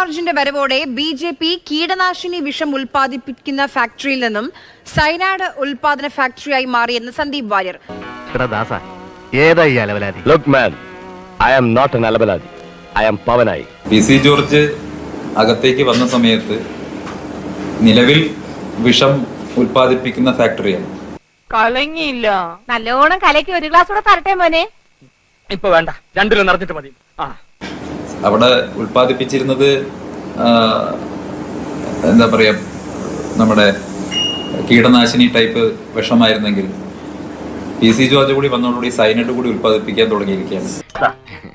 ജോർജിന്റെ വരവോടെ B J P കീടനാശിനി വിഷം ഉൽപ്പാദിപ്പിക്കുന്ന ഫാക്ടറിയിൽ നിന്നും സൈനാഡ് ഉൽപാദന ഫാക്ടറിയായി മാറിയെന്ന് സന്ദീപ് വാര്യർ. പി സി ജോർജ് അകത്തേക്ക് വന്ന സമയത്ത് നിലവിൽ വിഷം ഉൽപ്പാദിപ്പിക്കുന്ന ഫാക്ടറിയാണ്. കലങ്ങിയില്ല. നല്ലോണം കലക്കി ഒരു ഗ്ലാസ് കൂടെ തരട്ടെ മോനെ. ഇപ്പൊ വേണ്ട രണ്ടിലും നിറഞ്ഞിട്ട് മതി. ആ. അവിടെ ഉൽപ്പാദിപ്പിച്ചിരുന്നത് എന്താ പറയുക നമ്മുടെ കീടനാശിനി ടൈപ്പ് വിഷമായിരുന്നെങ്കിൽ പി സി ജോർജ് കൂടി വന്നതോടുകൂടി സൈനഡ് കൂടി ഉൽപ്പാദിപ്പിക്കാൻ തുടങ്ങിയിരിക്കുകയാണ്.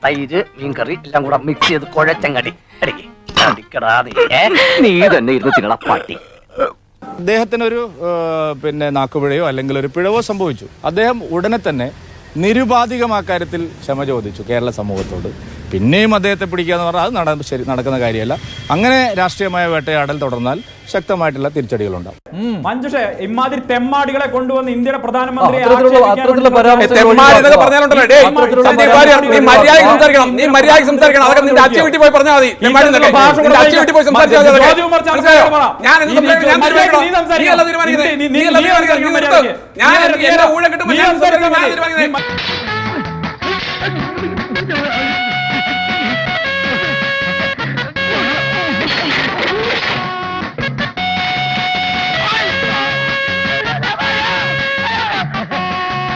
തൈര് മീൻകറി എല്ലാം കൂടെ മിക്സ് ചെയ്ത് കുഴച്ചങ്ങടി. നീ, തന്നെ ഇരുന്ന് തിന്നട പട്ടി. അദ്ദേഹത്തിനൊരു ഏഹ്, പിന്നെ നാക്കുപിഴയോ അല്ലെങ്കിൽ ഒരു പിഴവോ സംഭവിച്ചു. അദ്ദേഹം ഉടനെ തന്നെ നിരുപാധികം ആ കാര്യത്തിൽ ക്ഷമ ചോദിച്ചു കേരള സമൂഹത്തോട്. പിന്നെയും അദ്ദേഹത്തെ പിടിക്കുക എന്ന് പറഞ്ഞാൽ അത് നട ശരി നടക്കുന്ന കാര്യമല്ല. അങ്ങനെ രാഷ്ട്രീയമായ വേട്ടയാടൽ തുടർന്നാൽ ശക്തമായിട്ടുള്ള തിരിച്ചടികളുണ്ടാവും. മഞ്ജുഷേ ഇമാതിരി തെമ്മാടികളെ കൊണ്ടുവന്ന് ഇന്ത്യയുടെ പ്രധാനമന്ത്രി? ഞാൻ ഊഴം കിട്ടുമ്പോൾ